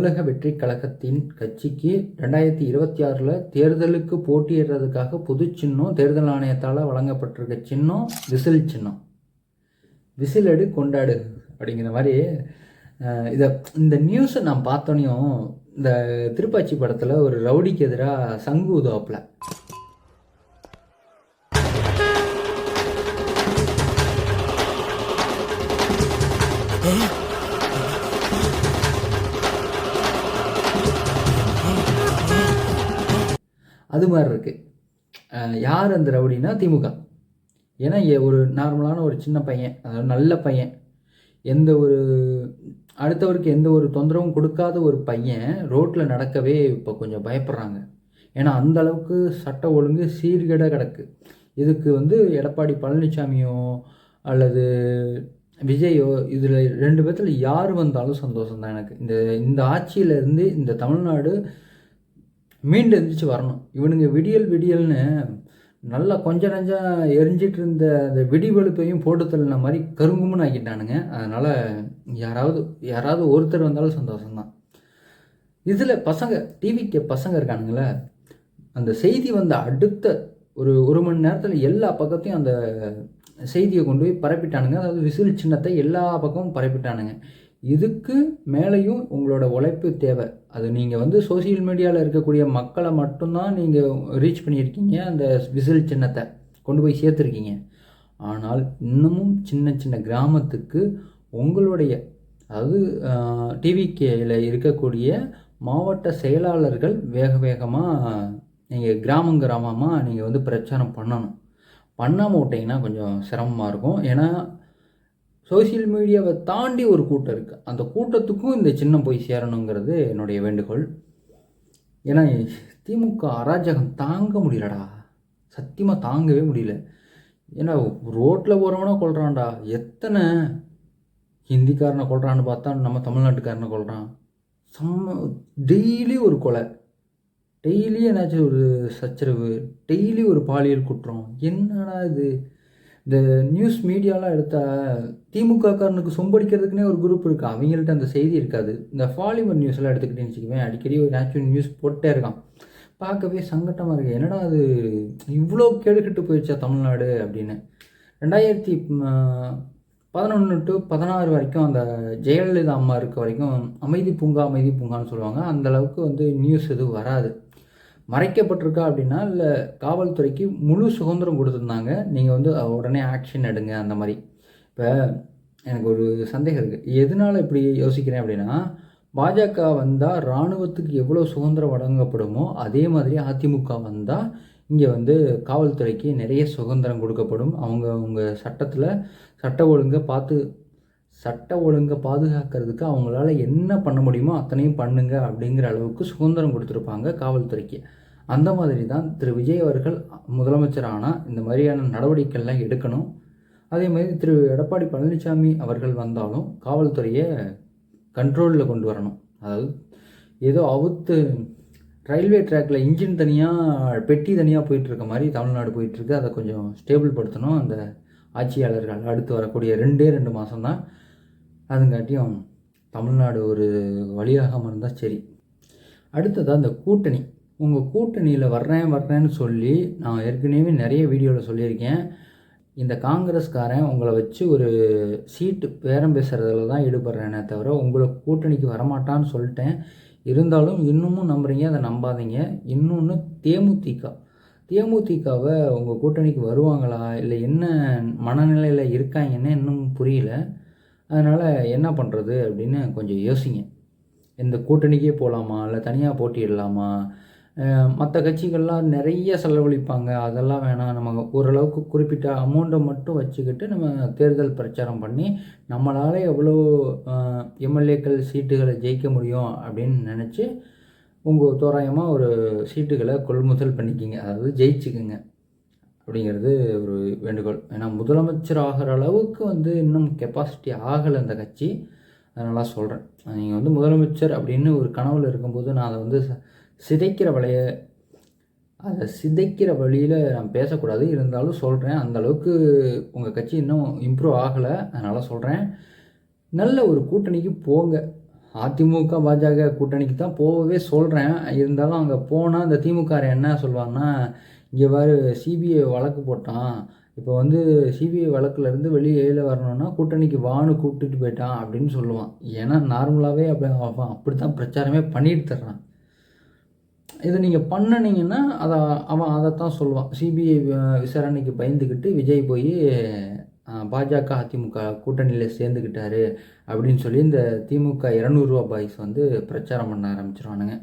தமிழக வெற்றி கழகத்தின் கட்சிக்கு ரெண்டாயிரத்தி இருபத்தி ஆறில் தேர்தலுக்கு போட்டியிடுறதுக்காக பொது சின்னம் தேர்தல் ஆணையத்தால் வழங்கப்பட்டிருக்க சின்னம் விசில் சின்னம். விசில் எடு கொண்டாடு அப்படிங்கிற மாதிரி இதை இந்த நியூஸை நான் பார்த்தோனையும் இந்த திருப்பாச்சி படத்தில் ஒரு ரவுடிக்கு எதிராக சங்கு உதவாப்பில். அது மாதிரி இருக்குது யார் அந்த ரவுடினா திமுக. ஏன்னா ஒரு நார்மலான ஒரு சின்ன பையன் அதாவது நல்ல பையன் எந்த ஒரு அடுத்தவருக்கு எந்த ஒரு தொந்தரவும் கொடுக்காத ஒரு பையன் ரோட்டில் நடக்கவே இப்போ கொஞ்சம் பயப்படுறாங்க. ஏன்னா அந்த அளவுக்கு சட்ட ஒழுங்கு சீர்கேட கிடக்கு. இதுக்கு வந்து எடப்பாடி பழனிசாமியோ அல்லது விஜயோ இதில் ரெண்டு பேர்த்தில் யார் வந்தாலும் சந்தோஷம் தான் எனக்கு. இந்த இந்த ஆட்சியிலேருந்து இந்த தமிழ்நாடு மீண்டு எந்திரிச்சு வரணும். இவனுங்க விடியல் விடியல்னு நல்லா கொஞ்ச நஞ்சம் எரிஞ்சிட்டு இருந்த அந்த வெடி வெளுப்பையும் போட்டு தள்ளின மாதிரி கருங்கும்னு ஆக்கிட்டானுங்க அதனால் யாராவது யாராவது ஒருத்தர் வந்தாலும் சந்தோஷம்தான். இதில் பசங்க டிவிக்கு பசங்க இருக்கானுங்களே அந்த செய்தி வந்த அடுத்த ஒரு ஒரு மணி நேரத்தில் எல்லா பக்கத்தையும் அந்த செய்தியை கொண்டு போய் பரப்பிட்டானுங்க. அதாவது விசில் சின்னத்தை எல்லா பக்கமும் பரப்பிட்டானுங்க. இதுக்கு மேலேயும் உங்களோட உழைப்பு தேவை. அது நீங்கள் வந்து சோஷியல் மீடியாவில் இருக்கக்கூடிய மக்களை மட்டும்தான் நீங்கள் ரீச் பண்ணியிருக்கீங்க அந்த விசில் சின்னத்தை கொண்டு போய் சேர்த்துருக்கீங்க. ஆனால் இன்னமும் சின்ன சின்ன கிராமத்துக்கு உங்களுடைய அதாவது டிவிகேயில் இருக்கக்கூடிய மாவட்ட செயலாளர்கள் வேக வேகமாக நீங்கள் கிராமம் கிராமமாக நீங்கள் வந்து பிரச்சாரம் பண்ணணும். பண்ணாமல் விட்டிங்கன்னா கொஞ்சம் சிரமமாக இருக்கும். ஏன்னா சோஷியல் மீடியாவை தாண்டி ஒரு கூட்டம் இருக்குது அந்த கூட்டத்துக்கும் இந்த சின்னம் போய் சேரணுங்கிறது என்னுடைய வேண்டுகோள். ஏன்னா திமுக அராஜகம் தாங்க முடியலடா. சத்தியமாக தாங்கவே முடியல. ஏன்னா ரோட்டில் போகிறவனா கொள்றான்டா எத்தனை ஹிந்திக்காரனை கொள்றான்னு பார்த்தா நம்ம தமிழ்நாட்டுக்காரனை கொள்றான் செம்ம டெய்லி ஒரு கொலை. டெய்லி என்னாச்சும் ஒரு சச்சரவு. டெய்லி ஒரு பாலியல் குற்றம். என்னடா இது? இந்த நியூஸ் மீடியாலாம் எடுத்தால் திமுகக்காரனுக்கு சொம்படிக்கிறதுக்குனே ஒரு குரூப் இருக்குது அவங்கள்ட்ட அந்த செய்தி இருக்காது. இந்த ஃபாலிமர் நியூஸ் எல்லாம் எடுத்துக்கிட்டேன்னு வச்சுக்குவேன் அடிக்கடி ஒரு நேச்சுரல் நியூஸ் போட்டே இருக்கான். பார்க்கவே சங்கட்டமாக இருக்குது என்னடா அது இவ்வளோ கெடுக்கிட்டு போயிடுச்சா தமிழ்நாடு அப்படின்னு. ரெண்டாயிரத்தி பதினொன்று டு பதினாறு வரைக்கும் அந்த ஜெயலலிதா அம்மா இருக்க வரைக்கும் அமைதி பூங்கா அமைதி பூங்கான்னு சொல்லுவாங்க. அந்தளவுக்கு வந்து நியூஸ் எதுவும் வராது. மறைக்கப்பட்டிருக்கா அப்படின்னா இல்லை காவல்துறைக்கு முழு சுதந்திரம் கொடுத்துருந்தாங்க. நீங்கள் வந்து உடனே ஆக்ஷன் எடுங்க அந்த மாதிரி. இப்போ எனக்கு ஒரு சந்தேகம் இருக்குது எதனால் இப்படி யோசிக்கிறேன் அப்படின்னா பாஜக வந்தால் இராணுவத்துக்கு எவ்வளோ சுதந்திரம் வழங்கப்படுமோ அதே மாதிரி அதிமுக வந்தால் இங்கே வந்து காவல்துறைக்கு நிறைய சுதந்திரம் கொடுக்கப்படும். அவங்க அவங்க சட்டத்தில் சட்ட ஒழுங்கை பார்த்து சட்ட ஒழுங்கை பாதுகாக்கிறதுக்கு அவங்களால என்ன பண்ண முடியுமோ அத்தனையும் பண்ணுங்க அப்படிங்கிற அளவுக்கு சுதந்திரம் கொடுத்துருப்பாங்க காவல்துறைக்கு. அந்த மாதிரி தான் திரு விஜய் அவர்கள் முதலமைச்சர் ஆனால் இந்த மாதிரியான நடவடிக்கைகள்லாம் எடுக்கணும். அதே மாதிரி திரு எடப்பாடி பழனிசாமி அவர்கள் வந்தாலும் காவல்துறையை கண்ட்ரோலில் கொண்டு வரணும். அதாவது ஏதோ அவுத்து ரயில்வே ட்ராக்கில் இன்ஜின் தனியாக பெட்டி தனியாக போயிட்டுருக்க மாதிரி தமிழ்நாடு போயிட்டுருக்கு. அதை கொஞ்சம் ஸ்டேபிள் படுத்தணும். அந்த ஆட்சியாளர்கள் அடுத்து வரக்கூடிய ரெண்டே ரெண்டு மாதம்தான் அதுங்காட்டியும் தமிழ்நாடு ஒரு வழியாகாமல் இருந்தால் சரி. அடுத்ததாக அந்த கூட்டணி. உங்கள் கூட்டணியில் வர்றேன் வர்றேன்னு சொல்லி நான் ஏற்கனவே நிறைய வீடியோவில் சொல்லியிருக்கேன். இந்த காங்கிரஸ்காரன் உங்களை வச்சு ஒரு சீட்டு பேரம் பேசுகிறதுல தான் ஈடுபடுறேனே தவிர உங்களை கூட்டணிக்கு வரமாட்டான்னு சொல்லிட்டேன். இருந்தாலும் இன்னமும் நம்புறீங்க அதை நம்பாதீங்க. இன்னொன்று தேமுதிக. தேமுதிகவை உங்கள் கூட்டணிக்கு வருவாங்களா? இல்லை என்ன மனநிலையில் இருக்காங்கன்னு இன்னும் புரியல. அதனால் என்ன பண்ணுறது அப்படின்னு கொஞ்சம் யோசிங்க. இந்த கூட்டணிக்கே போகலாமா இல்லை தனியாக போட்டியிடலாமா? மற்ற கட்சிகள்லாம் நிறைய செலவழிப்பாங்க. அதெல்லாம் வேணாம். நம்ம ஓரளவுக்கு குறிப்பிட்ட அமௌண்ட்டை மட்டும் வச்சுக்கிட்டு நம்ம தேர்தல் பிரச்சாரம் பண்ணி நம்மளால் எவ்வளோ எம்எல்ஏக்கள் சீட்டுகளை ஜெயிக்க முடியும் அப்படின்னு நினச்சி உங்கள் தோராயமாக ஒரு சீட்டுகளை கொள்முதல் பண்ணிக்கிங்க. அதாவது ஜெயிச்சுக்குங்க. அப்படிங்கிறது ஒரு வேண்டுகோள். ஏன்னா முதலமைச்சர் ஆகிற அளவுக்கு வந்து இன்னும் கெப்பாசிட்டி ஆகலை அந்த கட்சி. அதனால சொல்கிறேன் நீங்கள் வந்து முதலமைச்சர் அப்படின்னு ஒரு கனவில் இருக்கும்போது நான் அதை வந்து ச- சிதைக்கிற வழிய அதை சிதைக்கிற வழியில் நான் பேசக்கூடாது. இருந்தாலும் சொல்கிறேன் அந்தளவுக்கு உங்கள் கட்சி இன்னும் இம்ப்ரூவ் ஆகலை. அதனால் சொல்கிறேன் நல்ல ஒரு கூட்டணிக்கு போங்க. அதிமுக பாஜக கூட்டணிக்கு தான் போகவே சொல்கிறேன் இருந்தாலும் அங்கே போனால் இந்த திமுக என்ன சொல்லுவாங்கன்னா இங்கே வேறு சிபிஐ வழக்கு போட்டான். இப்போ வந்து சிபிஐ வழக்குலேருந்து வெளியில் வரணும்னா கூட்டணிக்கு வான்னு கூப்பிட்டுட்டு போயிட்டான். அப்படின்னு சொல்லுவான். ஏன்னா நார்மலாகவே அப்படி அப்படி தான் பிரச்சாரமே பண்ணிட்டு தர்றான். இதை நீங்கள் பண்ணினீங்கன்னா அதை அவன் அதைத்தான் சொல்லுவான். சிபிஐ விசாரணைக்கு பயந்துக்கிட்டு விஜய் போய் பாஜக அதிமுக கூட்டணியில் சேர்ந்துக்கிட்டாரு அப்படின்னு சொல்லி இந்த திமுக இரநூறுவா பாய்ஸ் வந்து பிரச்சாரம் பண்ண ஆரம்பிச்சிருவானுங்க.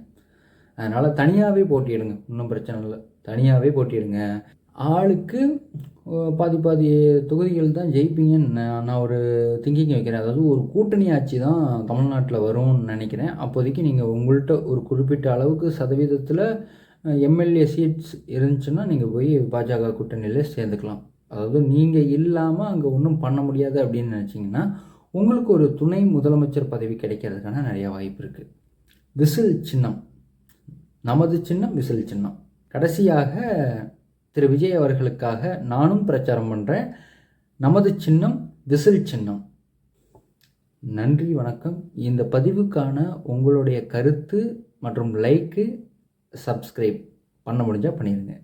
அதனால் தனியாகவே போட்டியிடுங்க. ஒன்றும் பிரச்சனை இல்லை. தனியாகவே போட்டியிடுங்க. ஆளுக்கு பாதி பாதி தொகுதிகள் தான் ஜெயிப்பீங்கன்னு நான் நான் ஒரு திங்கிங் வைக்கிறேன். அதாவது ஒரு கூட்டணி ஆட்சி தான் தமிழ்நாட்டில் வரும்னு நினைக்கிறேன். அப்போதைக்கு நீங்கள் உங்கள்கிட்ட ஒரு குறிப்பிட்ட அளவுக்கு சதவீதத்தில் எம்எல்ஏ சீட்ஸ் இருந்துச்சுன்னா நீங்கள் போய் பாஜக கூட்டணியில் சேர்ந்துக்கலாம். அதாவது நீங்கள் இல்லாமல் அங்கே ஒன்றும் பண்ண முடியாது அப்படின்னு நினச்சிங்கன்னா உங்களுக்கு ஒரு துணை முதலமைச்சர் பதவி கிடைக்கிறதுக்கான நிறையா வாய்ப்பு இருக்குது விசில் சின்னம். நமது சின்னம் விசில் சின்னம். கடைசியாக திரு விஜய் அவர்களுக்காக நானும் பிரச்சாரம் பண்ணுறேன் நமது சின்னம் விசில் சின்னம். நன்றி வணக்கம். இந்த பதிவுக்கான உங்களுடைய கருத்து மற்றும் லைக்கு சப்ஸ்கிரைப் பண்ண முடிஞ்சால் பண்ணிடுங்க